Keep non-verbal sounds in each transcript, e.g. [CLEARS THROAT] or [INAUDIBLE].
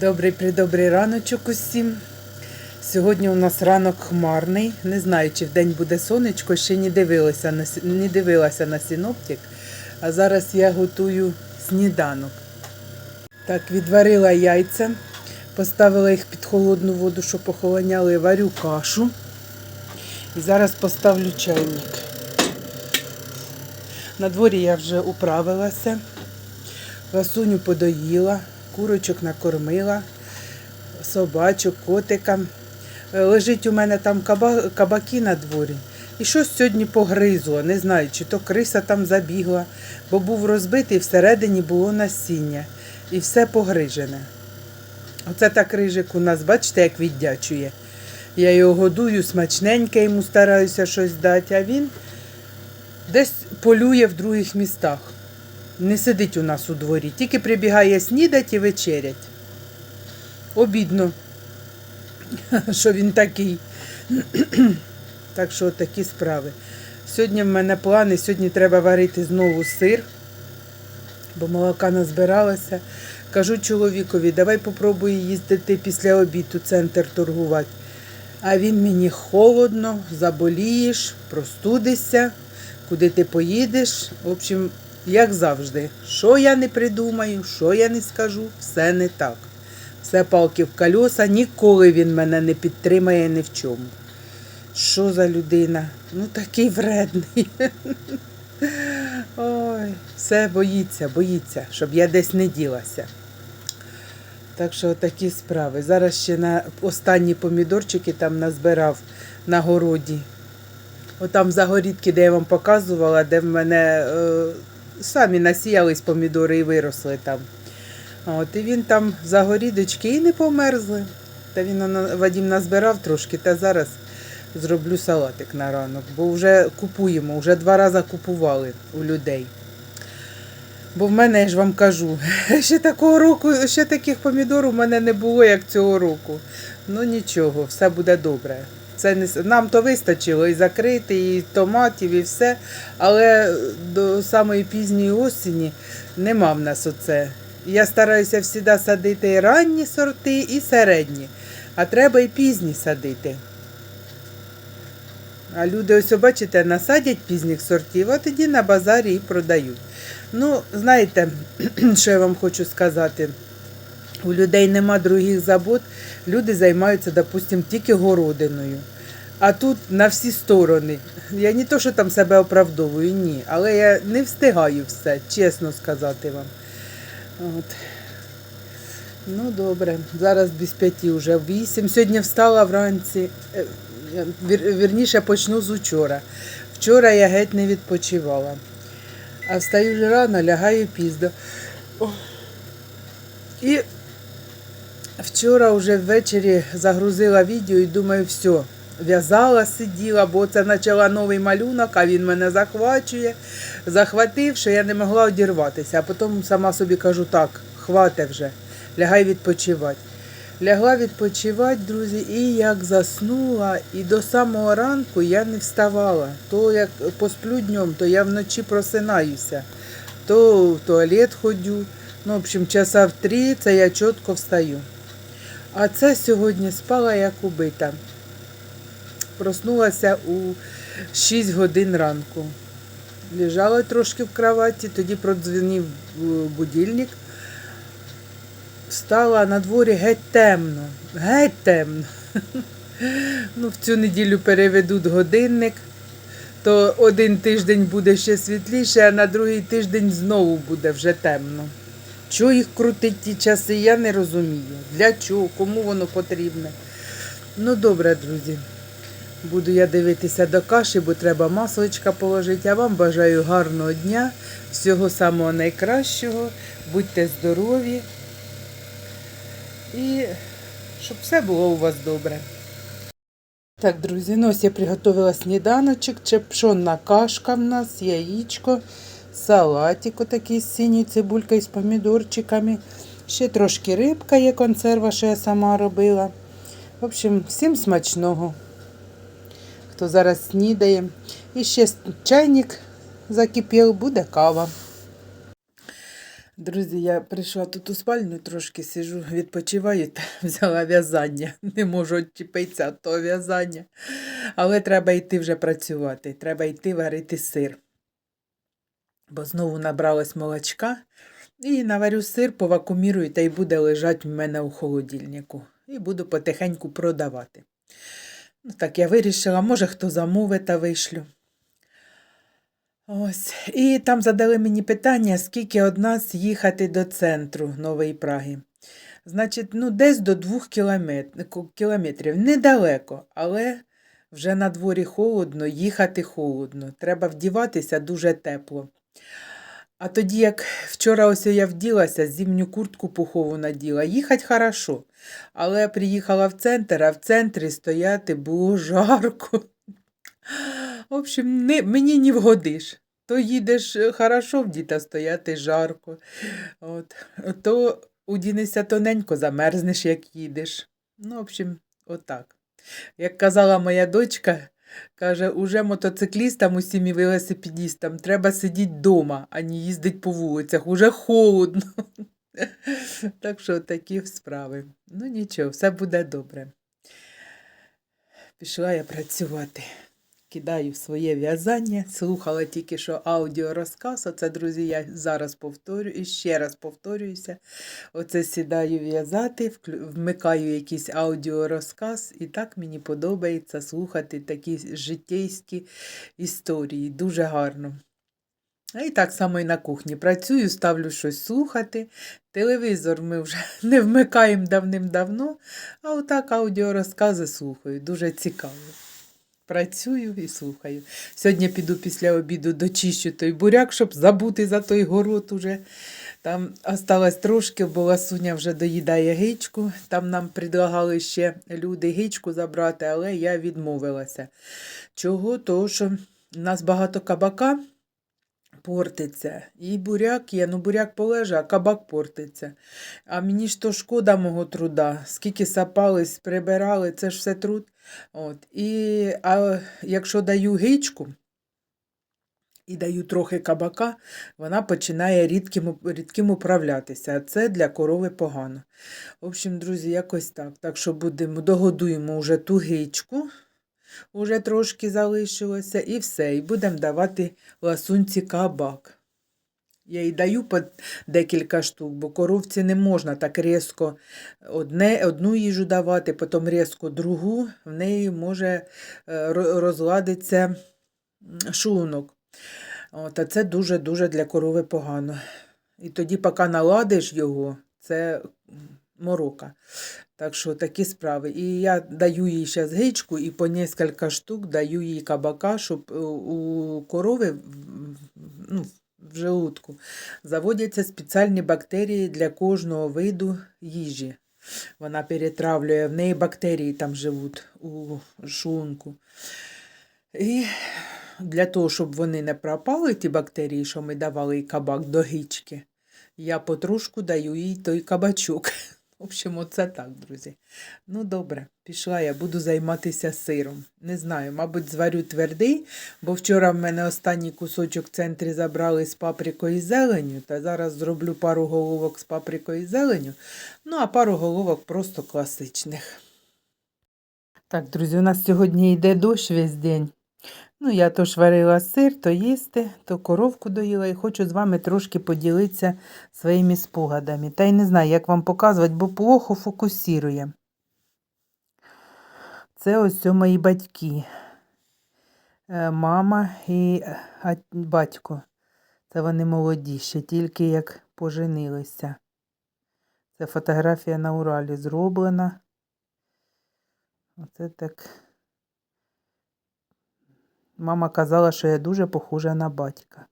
Добрий придобрий раночок усім. Сьогодні у нас ранок хмарний. Не знаю, чи вдень буде сонечко, ще не дивилася на, не дивилася на синоптик. А зараз я готую сніданок. Так, відварила яйця, поставила їх під холодну воду, щоб охолоняли, варю кашу. І зараз поставлю чайник. На дворі я вже управилася. Ласуню подоїла, курочок накормила, собачок, котика. Е, Лежить у мене там кабаки на дворі. І щось сьогодні погризло, не знаю, чи то криса там забігла, бо був розбитий, всередині було насіння. І все погрижене. Оце так рижик у нас, бачите, як віддячує. Я його годую, смачненьке йому стараюся щось дати, а він десь полює в других містах. Не сидить у нас у дворі, тільки прибігає снідать і вечерять. Обідно, [LAUGHS] що він такий. [CLEARS THROAT] Так що такі справи. Сьогодні в мене плани, сьогодні треба варити знову сир, бо молока назбиралася. Кажу чоловікові, давай попробуй їздити після обіду центр торгувати. А він мені холодно, заболієш, простудишся, куди ти поїдеш. В общем, як завжди, що я не придумаю, що я не скажу, все не так. Все палки в колеса, ніколи він мене не підтримає ні в чому. Що за людина? Ну такий вредний. [LAUGHS] Ой, все боїться, боїться, щоб я десь не ділася. Так що такі справи. Зараз ще на останні помідорчики там назбирав на городі. Отам загорідки, де я вам показувала, де в мене е, самі насіялись помідори і виросли там. От, і він там загорідочки і не померзли. Та він Вадім назбирав трошки, та зараз зроблю салатик на ранок, бо вже купуємо, вже два рази купували у людей. Бо в мене, я ж вам кажу, [LAUGHS] ще такого року, ще таких помідор у мене не було, як цього року. Ну нічого, все буде добре. Це не, нам то вистачило і закрити, і томатів, і все. Але до самої пізньої осені нема в нас оце. Я стараюся завжди садити і ранні сорти, і середні. А треба і пізні садити. А люди, ось бачите, насадять пізніх сортів, а тоді на базарі і продають. Ну, знаєте, [CLEARS THROAT] що я вам хочу сказати? У людей нема других забот, люди займаються, допустим, тільки городиною. А тут на всі сторони. Я не то, що там себе оправдовую, ні. Але я не встигаю все, чесно сказати вам. От. Ну, добре. Зараз без п'яті вже вісім. Сьогодні встала вранці. е, вір- Вірніше почну з учора. Вчора я геть не відпочивала. А встаю рано, лягаю пізно. І вчора вже ввечері загрузила відео і думаю, все, в'язала, сиділа, бо це почала новий малюнок, а він мене захвачує. Захватив, що я не могла одірватися. А потім сама собі кажу, так, хвате вже, лягай відпочивати. Лягла відпочивати, друзі, і як заснула, і до самого ранку я не вставала. То як посплю днем, то я вночі просинаюся, то в туалет ходю. Ну, в общем, часа в три це я чітко встаю. А це сьогодні спала як убита. Проснулася у 6 годин ранку. Лежала трошки в кроваті, тоді продзвонив е, будильник. Встала на дворі геть темно, геть темно. [LAUGHS] Ну, в цю неділю переведуть годинник, то один тиждень буде ще світліше, а на другий тиждень знову буде вже темно. Чого їх крутить ті часи, я не розумію. Для чого, кому воно потрібне. Ну, добре, друзі. Буду я дивитися до каші, бо треба масличка положити. А вам бажаю гарного дня, всього самого найкращого. Будьте здорові. І щоб все було у вас добре. Так, друзі, ну ось я приготувала сніданочок, чепшонна кашка в нас, яєчко, салатик отакий з синій цибулькою з помідорчиками. Ще трошки рибка є, консерва, що я сама робила. В общем, всім смачного. Хто зараз снідає. І ще чайник закипів, буде кава. Друзі, я прийшла тут у спальню, трошки сижу, відпочиваю та [LAUGHS] взяла в'язання. Не можу відчепитися від того в'язання. Але треба йти вже працювати. Треба йти варити сир. Бо знову набралось молочка. І наварю сир, повакумірую та й буде лежати в мене у холодильнику. І буду потихеньку продавати. Ну, так я вирішила, може хто замовить та вишлю. Ось. І там задали мені питання, скільки од нас їхати до центру Нової Праги. Значить, ну, десь до двох кілометрів. Недалеко, але вже на дворі холодно, їхати холодно. Треба вдіватися дуже тепло. А тоді, як вчора ось я вділася, зимню куртку пухову наділа, їхати хорошо. Але приїхала в центр, а в центрі стояти було жарко. В общем, не, мені не вгодиш. То їдеш е, хорошо, в діта стояти жарко. От. То удінешся тоненько, замерзнеш, як їдеш. Ну, в общем, отак. Як казала моя дочка, каже, уже мотоциклістам, усім і велосипедістам треба сидіти вдома, а не їздити по вулицях. Уже холодно. [LAUGHS] Так що такі справи. Ну нічого, все буде добре. Пішла я працювати. Кидаю своє в'язання, слухала тільки що аудіорозказ. Оце, друзі, я зараз повторюю і ще раз повторююся. Оце сідаю в'язати, вмикаю якийсь аудіорозказ, і так мені подобається слухати такі життєйські історії. Дуже гарно. І так само і на кухні. Працюю, ставлю щось слухати. Телевізор ми вже [LAUGHS] не вмикаємо давним-давно, а отак аудіорозкази слухаю. Дуже цікаво. Працюю і слухаю. Сьогодні піду після обіду дочищу той буряк, щоб забути за той город уже. Там осталось трошки, бо Ласуня вже доїдає гичку. Там нам предлагали ще люди гичку забрати, але я відмовилася. Чого? Того, що у нас багато кабака портиться. І буряк є, ну буряк полеже, а кабак портиться. А мені ж то шкода мого труда. Скільки сапались, прибирали, це ж все труд. От. І, а якщо даю гичку і даю трохи кабака, вона починає рідким, рідким управлятися, а це для корови погано. В общем, друзі, якось так. Так що будемо, догодуємо вже ту гичку, уже трошки залишилося, і все. І будемо давати ласунці кабак. Я їй даю по декілька штук, бо коровці не можна так різко одне, одну їжу давати, потім різко другу, в неї може е, розладитися шлунок. От, це дуже-дуже для корови погано. І тоді, поки наладиш його, це морока. Так що такі справи. І я даю їй зараз гичку і по кілька штук даю їй кабака, щоб е, у корови ну, в желудку заводяться спеціальні бактерії для кожного виду їжі. Вона перетравлює, в неї бактерії там живуть у шлунку. І для того, щоб вони не пропали, ті бактерії, що ми давали кабак до гички, я потрошку даю їй той кабачок. В общем, оце так, друзі. Ну, добре, пішла я, буду займатися сиром. Не знаю, мабуть, зварю твердий, бо вчора в мене останній кусочок в центрі забрали з паприкою і зеленю, та зараз зроблю пару головок з паприкою і зеленю, ну а пару головок просто класичних. Так, друзі, у нас сьогодні йде дощ весь день. Ну, я то ж варила сир, то їсти, то коровку доїла і хочу з вами трошки поділитися своїми спогадами. Та й не знаю, як вам показувати, бо плохо фокусує. Це ось мої батьки. Е, Мама і батько. Це вони молоді, ще тільки як поженилися. Це фотографія на Уралі зроблена. Оце так. Мама казала, що я дуже похожа на батька.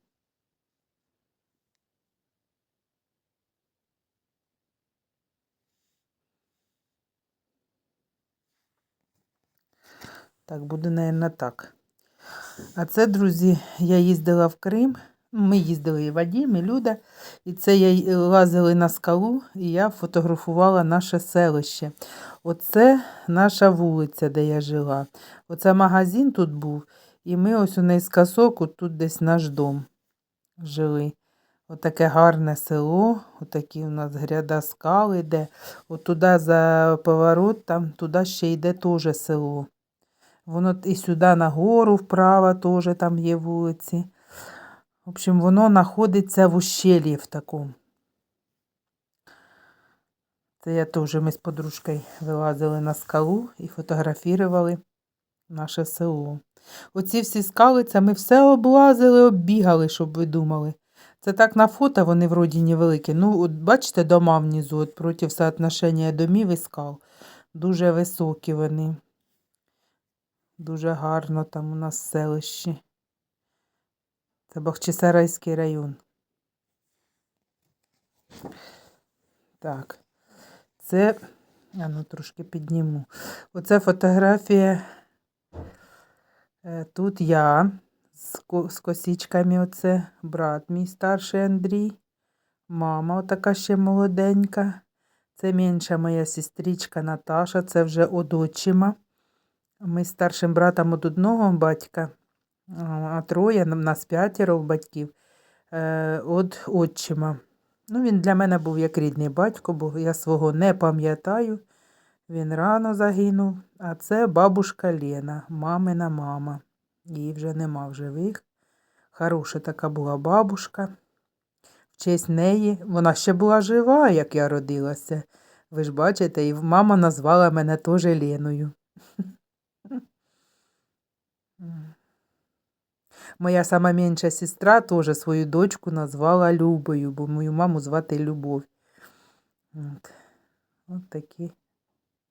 Так, буде, мабуть, так. А це, друзі, я їздила в Крим. Ми їздили і Вадім, і Люда. І це я лазили на скалу, і я фотографувала наше селище. Оце наша вулиця, де я жила. Оце магазин тут був. І ми ось у наискосок, тут десь наш дом жили. Отаке гарне село, отакі у нас гряда скал іде. От туди за поворот, там туди ще йде теж село. Воно і сюди нагору, вправо теж там є вулиці. В общем, воно знаходиться в ущельї в такому. Це я теж ми з подружкою вилазили на скалу і фотографували наше село. Оці всі скали, це ми все облазили, оббігали, щоб ви думали. Це так на фото вони вроді невеликі. Ну, от бачите, дома внизу, от проти соотношення домів і скал. Дуже високі вони. Дуже гарно там у нас селище. Це Бахчисарайський район. Так. Це, а ну трошки підніму. Оце фотографія. Е, Тут я з, ко- з косичками, оце брат мій старший Андрій. Мама отака ще молоденька. Це менша моя сестричка Наташа, це вже од отчима. Ми з старшим братом од одного батька, а троє, нас п'ятеро батьків, е, од отчима. Ну, він для мене був як рідний батько, бо я свого не пам'ятаю. Він рано загинув. А це бабушка Лена, мамина мама. Її вже нема в живих. Хороша така була бабушка. В честь неї вона ще була жива, як я родилася. Ви ж бачите, і мама назвала мене теж Леною. Моя сама менша сестра теж свою дочку назвала Любою, бо мою маму звати Любов. От, От такі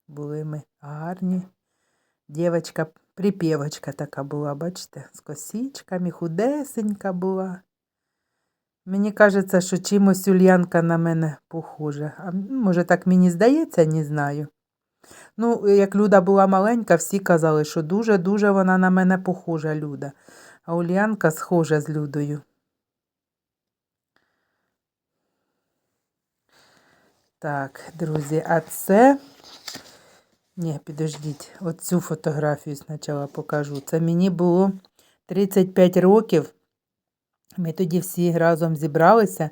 були ми гарні. Дівочка, припівочка така була, бачите, з косичками, худесенька була. Мені кажеться, що чимось Ульянка на мене похожа. А може, так мені здається, не знаю. Ну, як Люда була маленька, всі казали, що дуже-дуже вона на мене похожа, Люда. А Ульянка схожа з Людою. Так, друзі, а це. Ні, підождіть, оцю фотографію спочатку покажу. Це мені було 35 років. Ми тоді всі разом зібралися.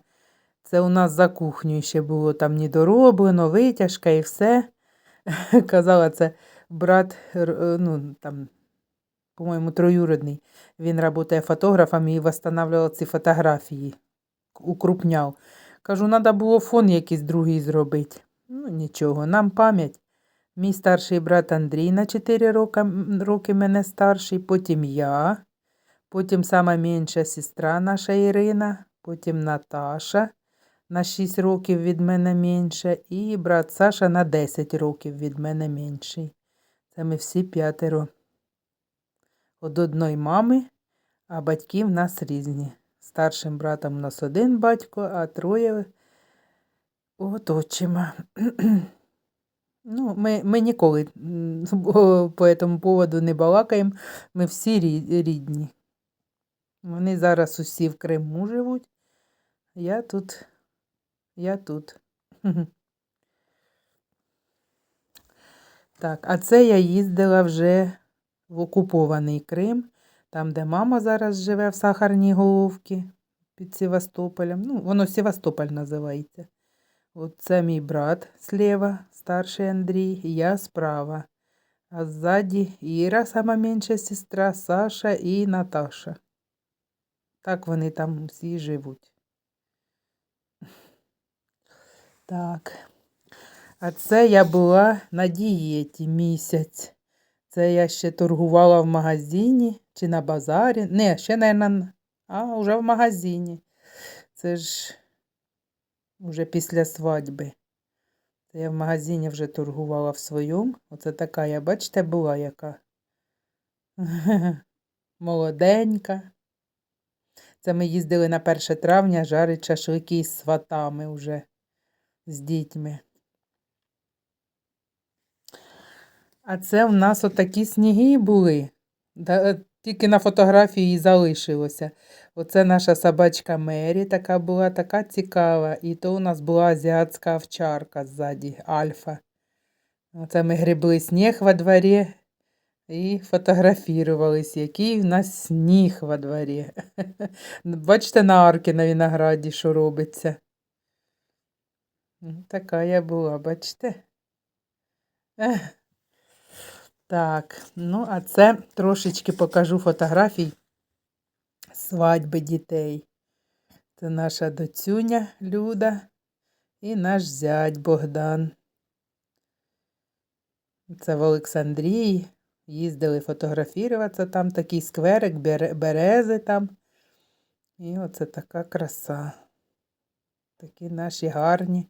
Це у нас за кухнею ще було там недороблено, витяжка і все. [LAUGHS] Казала, це брат, е, ну, там, по-моєму, троюродний. Він працює фотографом і встановлював ці фотографії, укрупняв. Кажу, треба було фон якийсь другий зробити. Ну, нічого, нам пам'ять. Мій старший брат Андрій на 4 роки, роки мене старший, потім я, потім сама менша сестра наша Ірина, потім Наташа на 6 років від мене менша, і брат Саша на 10 років від мене менший. Це ми всі п'ятеро. Од одної мами, а батьки в нас різні. Старшим братом у нас один батько, а троє от отчима. Ну, ми, ми ніколи [LAUGHS] по цьому поводу не балакаємо. Ми всі рідні. Вони зараз усі в Криму живуть. Я тут. Я тут. [LAUGHS] Так, а це я їздила вже в окупований Крим, там, де мама зараз живе в Сахарній Головці під Севастополем. Ну, воно Севастополь називається. От це мій брат слева, старший Андрій, я справа. А ззаді Іра, сама менша сестра, Саша і Наташа. Так вони там всі живуть. Так. А це я була на дієті місяць. Це я ще торгувала в магазині чи на базарі. Не, ще, мабуть, а вже в магазині. Це ж вже після свадьби. Це я в магазині вже торгувала в своєму. Оце така я, бачите, була яка. [LAUGHS] Молоденька. Це ми їздили на 1 травня жарить шашлики з сватами вже, з дітьми. А це в нас отакі сніги були. Тільки на фотографії і залишилося. Оце наша собачка Мері така була, така цікава. І то у нас була азіатська овчарка ззаді, Альфа. Оце ми гребли сніг во дворі. і фотографірувались, який в нас сніг во дворі. [LAUGHS] Бачите на арки на винограді, що робиться. Така я була, бачите? Так, ну а це трошечки покажу фотографій свадьби дітей. Це наша доцюня Люда і наш зять Богдан. Це в Олександрії. Їздили фотографіруватися, там такий скверик, берези там. І оце така краса. Такі наші гарні,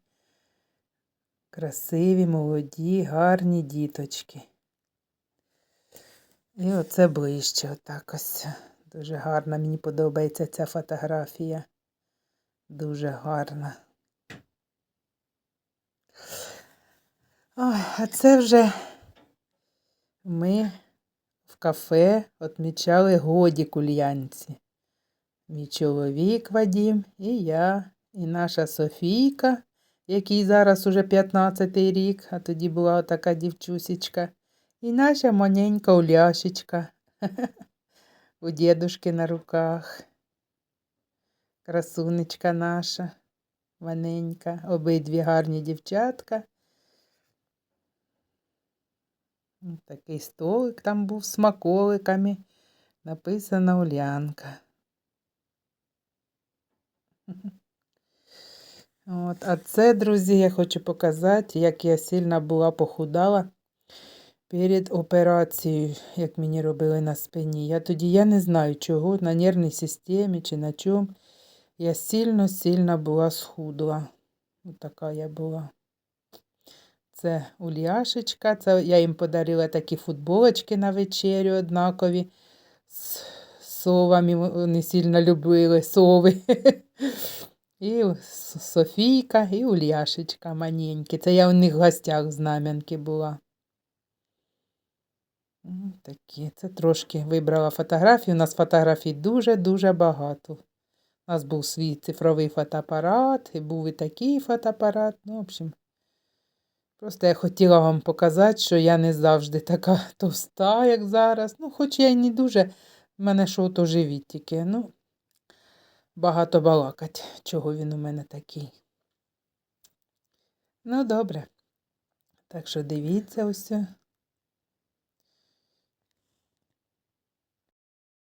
красиві, молоді, гарні діточки. І оце ближче, отак ось. Дуже гарна. Мені подобається ця фотографія. Дуже гарна. Ой, а це вже ми в кафе відмічали годік у Лянці. Мій чоловік Вадім, і я, і наша Софійка, якій зараз уже 15-й рік, а тоді була така дівчусечка, і наша маленька Уляшечка [LAUGHS] у дідушки на руках. Красунечка наша, маленька, обидві гарні дівчатка. Такий столик там був з смаколиками. Написано Улянка. От, а це, друзі, я хочу показати, як я сильно була похудала перед операцією, як мені робили на спині. Я тоді я не знаю чого, на нервній системі чи на чому. Я сильно-сильно була схудла. Ось така я була. Це Ульяшечка. Це я їм подарила такі футболочки на вечерю однакові. З совами вони сильно любили сови. [LAUGHS] І Софійка, і Ульяшечка маленькі. Це я у них в гостях знам'янки була. М, Такі. Це трошки вибрала фотографії. У нас фотографій дуже-дуже багато. У нас був свій цифровий фотоапарат, і був і такий фотоапарат. Ну, в общем, просто я хотіла вам показати, що я не завжди така [LAUGHS] товста, як зараз. Ну, хоч я й не дуже, в мене що то живіт тільки. Ну, багато балакать, чого він у мене такий. Ну, добре. Так що дивіться ось.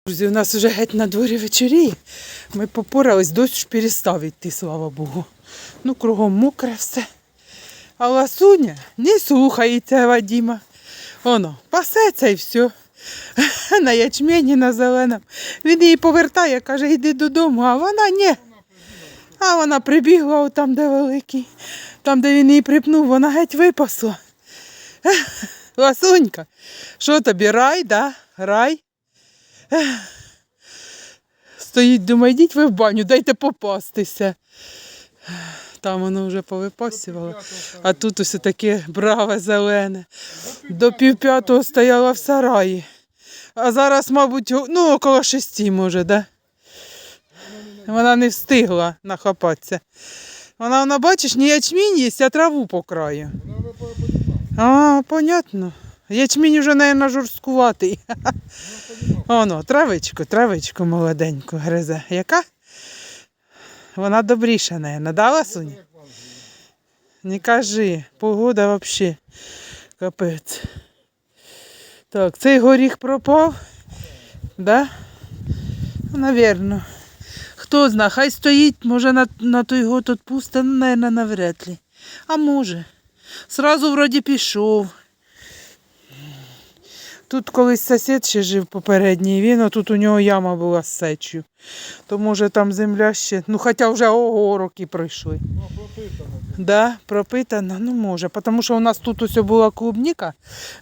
Друзі, у нас вже геть на дворі вечоріє. Ми попорались, дощ перестав йти, слава Богу. Ну, кругом мокре все. А ласуня не слухається Вадіма. Воно, пасеться і все. [LAUGHS] На ячмені на зеленому. Він її повертає, каже, йди додому, а вона ні. А вона прибігла там, де великий. Там, де він її припнув, вона геть випасла. [LAUGHS] Ласунька, що тобі, рай, да? Рай? Стоїть, думає, йдіть ви в баню, дайте попастися. Там воно вже повипасувало. А тут усе таке браве зелене. До півп'ятого стояла в сараї. А зараз, мабуть, ну, около шести, може, да? Вона не встигла нахапатися. Вона, вона бачиш, не ячмінь їсть, а траву по краю. А, понятно. Ячмінь уже, мабуть, жорсткуватий. [LAUGHS] Оно, травичку, травичку молоденьку гризе. Яка? Вона добріша, мабуть, да, Ласунь? Не кажи, погода взагалі капець. Так, цей горіх пропав. Да? Ну, Навірно. Хто знає, хай стоїть, може на, на той год відпусте, ну, наверно, навряд ли. А може. Сразу вроді пішов. Тут колись сусід ще жив попередній, він, а тут у нього яма була з сечою. То може там земля ще, ну хоча вже ого, роки пройшли. Да, пропитана, ну може, тому що у нас тут ось була клубніка,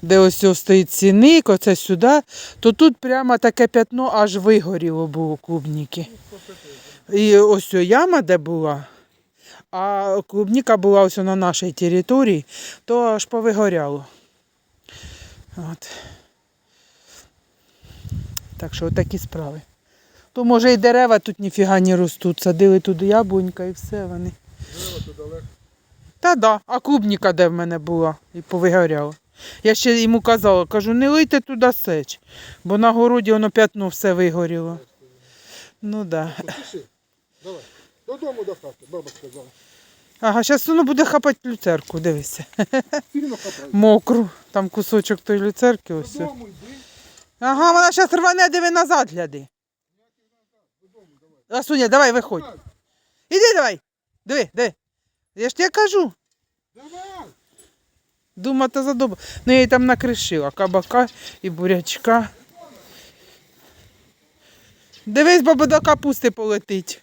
де ось ось стоїть сіник, оце сюди, то тут прямо таке п'ятно аж вигоріло було клубніки. І ось яма, де була, а клубніка була ось на нашій території, то аж повигоряло. От. Так що такі справи. То може і дерева тут ніфіга не ростуть. Садили туди яблунька і все вони. Та да, а клубніка де в мене була і повигоряла. Я ще йому казала, кажу, не лийте туди сеч, бо на городі воно п'ятно все вигоріло. Ну да. Пиши. Давай. Додому до хати, баба сказала. Ага, зараз воно буде хапати люцерку, дивися. Сильно. Мокру. Там кусочок тої люцерки ось. Додому йди. Ага, вона зараз рване, диви назад гляди. Ласуня, давай виходь. Іди давай. Диви, диви. Я ж тебе кажу. Давай. Думати задоба. Ну я її там накришила. Кабака і бурячка. Дивись, бо до капусти полетить.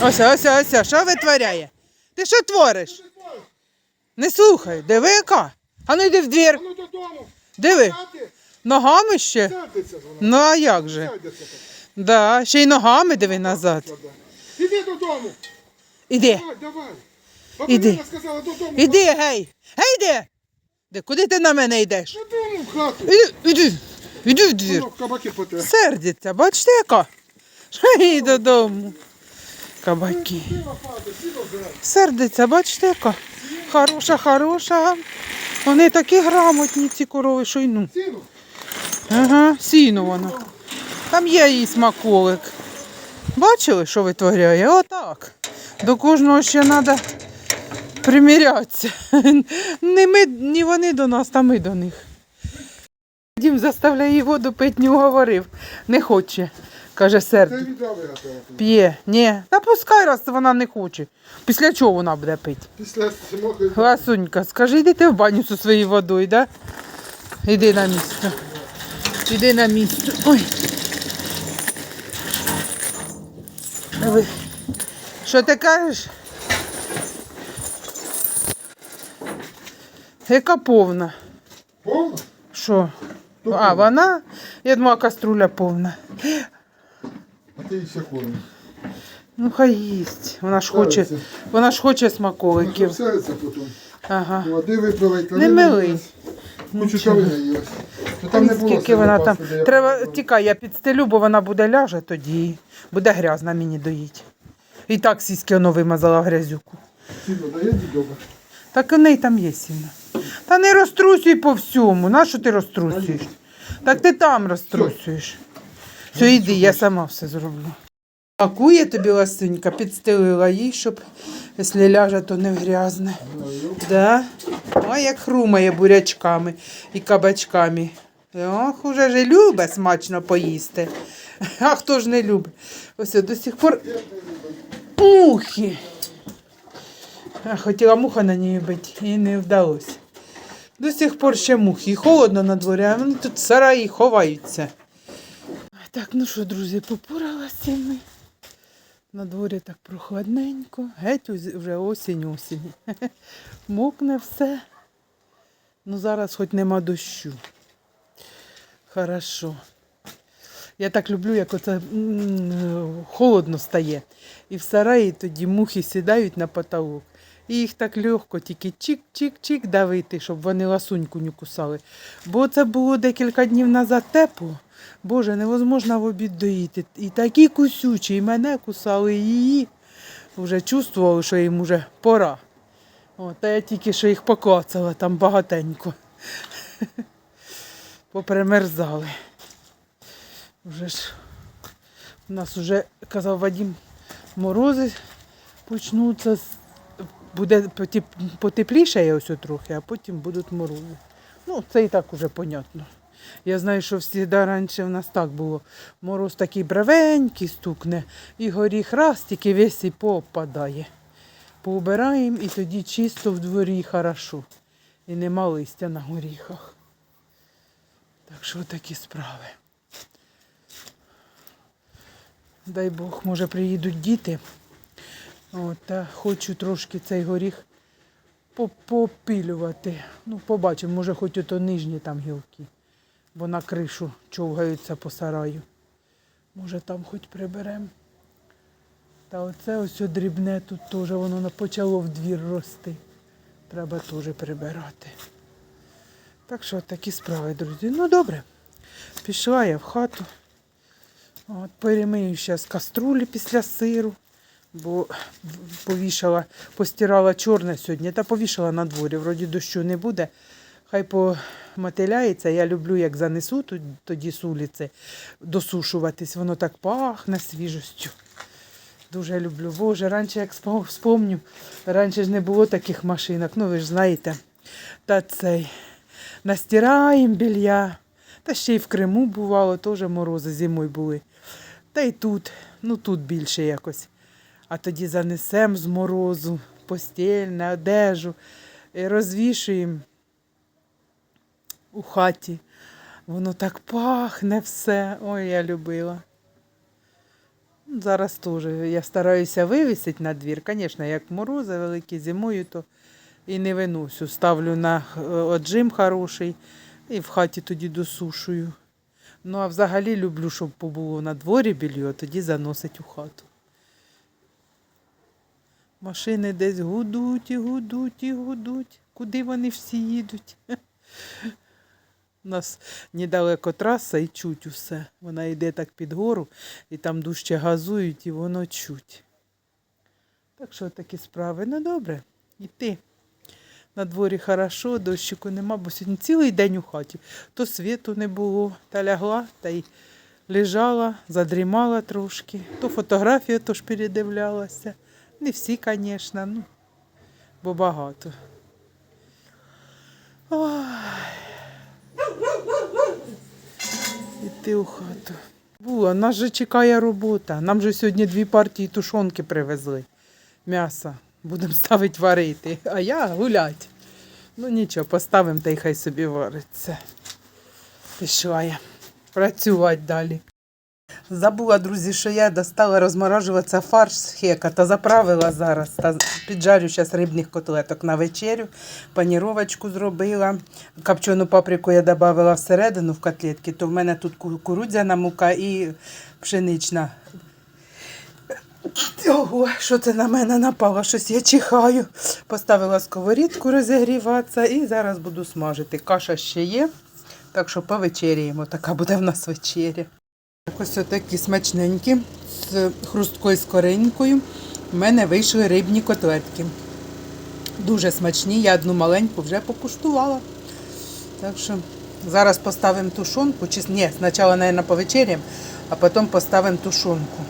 Ось, ось, ось, що витворяє? Ти що твориш? Не слухай, диви яка. А ну йди в двір. Ну додому. Диви, ногами ще. Ну а як же? Так. Да, ще й ногами диви назад. Іди додому. Іди, Давай, давай. Іди. Сказала додому. іди, гей. Гей. Де, куди ти на мене йдеш? Додому в хату. Іди, іди, іди в двір. Кабаки. Сердиться, бачите яка? Що додому. Кабаки. Сердиться, бачите яка? Хороша, хороша. Вони такі грамотні, ці корови, що й ну. Ага, сіну вона. Там є її смаколик. Бачили, що витворяє? Отак. До кожного ще треба примірятися. [LAUGHS] Не ми, ні вони до нас, та ми до них. Дім заставляє воду пити, не уговорив. Не хоче, каже Це сердить. відра виготовила. П'є, ні. Та пускай раз вона не хоче. Після чого вона буде пити? Після смоки. Ласунька, скажи, йди ти в баню зі своєю водою, да? Іди на місце. Іди на місце. Ой. Що ти кажеш? Яка повна? Повно? Що? А, вона? Я думала, каструля повна. А ти ще кормиш. Ну хай їсть. Вона ж хоче, вона ж хоче смаколиків. Все потім. Ага. Води випили, та Не милий. Кучу кави наїлась. То там не було Скільки вона там. свинопасти, де я Треба, пробував. тікай, я підстелю, бо вона буде ляже тоді. Буде грязна мені доїть. І так сіськи воно вимазала в грязюку. Сіно дає дідоба. Так у неї там є сіно. Та не розтрусюй по всьому. Нащо ти розтрусюєш? Так ти там розтрусюєш. Все, йди, я сама все зроблю. Пакує тобі ласунька, підстелила їй, щоб якщо ляже, то не грязне. Да? Ой, як хрумає бурячками і кабачками. Ох, уже ж любить смачно поїсти. А хто ж не любить? Ось до сих пор мухи. А, хотіла муха на ній бити, і не вдалося. До сих пор ще мухи. І холодно на дворі, а вони тут в сараї ховаються. Так, ну що, друзі, попоралися ми. На дворі так прохладненько. Геть вже осінь осінь. [LAUGHS] Мокне все. Ну зараз хоч нема дощу. Хорошо. Я так люблю, як оце холодно стає. І в сараї тоді мухи сідають на потолок. І їх так легко, тільки чик-чик-чик давити, щоб вони ласуньку не кусали. Бо це було декілька днів назад тепло. Боже, невозможно в обід доїти. І такі кусючі, і мене кусали, і її. Вже чувствували, що їм уже пора. От, а я тільки що їх покоцала там багатенько. [LAUGHS] Попримерзали. Вже ж у нас вже, казав Вадим, морози почнуться, буде потеп- потепліше ось трохи, а потім будуть морози. Ну, це і так уже понятно. Я знаю, що завжди раніше в нас так було. Мороз такий бравенький стукне, і горіх раз, тільки весь і попадає. Поубираємо і тоді чисто в дворі хорошо. І нема листя на горіхах. Так що такі справи. Дай Бог, може приїдуть діти. От, та хочу трошки цей горіх попілювати. Ну, побачимо, може хоч ото нижні там гілки, бо на кришу човгаються по сараю. Може там хоч приберемо. Та оце ось дрібне тут теж воно почало в двір рости. Треба теж прибирати. Так що такі справи, друзі. Ну добре. Пішла я в хату. От, перемию зараз каструлі після сиру. бо повішала, постирала чорне сьогодні та повішала на дворі. Вроді дощу не буде. Хай помотиляється. Я люблю, як занесу тоді з вулиці досушуватись. Воно так пахне свіжостю. Дуже люблю. Боже, раніше як спо- вспомню, раніше ж не було таких машинок, ну ви ж знаєте. Та цей настираємо білья. Та ще й в Криму бувало, теж морози зимою були. Та й тут, ну тут більше якось. А тоді занесемо з морозу, постіль, на одежу, розвішуємо у хаті. Воно так пахне все. Ой, я любила. Зараз теж я стараюся вивісити на двір. Звісно, як морози великі зимою, то і не виносю. Ставлю на е, отжим хороший і в хаті тоді досушую. Ну, а взагалі люблю, щоб побуло на дворі білье, а тоді заносить у хату. Машини десь гудуть і гудуть і гудуть. Куди вони всі їдуть? У нас недалеко траса і чуть усе. Вона йде так під гору, і там дужче газують, і воно чуть. Так що такі справи. Ну добре, йти. На дворі хорошо, дощику нема, бо сьогодні цілий день у хаті. То світу не було, та лягла, та й лежала, задрімала трошки. То фотографію тож передивлялася. Не всі, звісно, ну, бо багато. Ой. Іти у хату. Була, нас же чекає робота. Нам же сьогодні дві партії тушонки привезли. М'яса. Будемо ставити варити. А я гулять. Ну нічого, поставимо та й хай собі вариться. Пішла я працювати далі. Забула, друзі, що я достала розморожуватися фарш з хека та заправила зараз. Та піджарю зараз рибних котлеток на вечерю. Паніровочку зробила. Копчену паприку я додала всередину в котлетки, то в мене тут кукурудзяна мука і пшенична. Ого, що це на мене напало? Щось я чихаю. Поставила сковорідку розігріватися і зараз буду смажити. Каша ще є, так що повечеряємо. Така буде в нас вечеря. Ось отакі смачненькі з хрусткою скоринькою. У мене вийшли рибні котлетки. Дуже смачні, я одну маленьку вже покуштувала. Так що зараз поставимо тушонку. Ні, спочатку, мабуть, повечеряємо, а потім поставимо тушонку.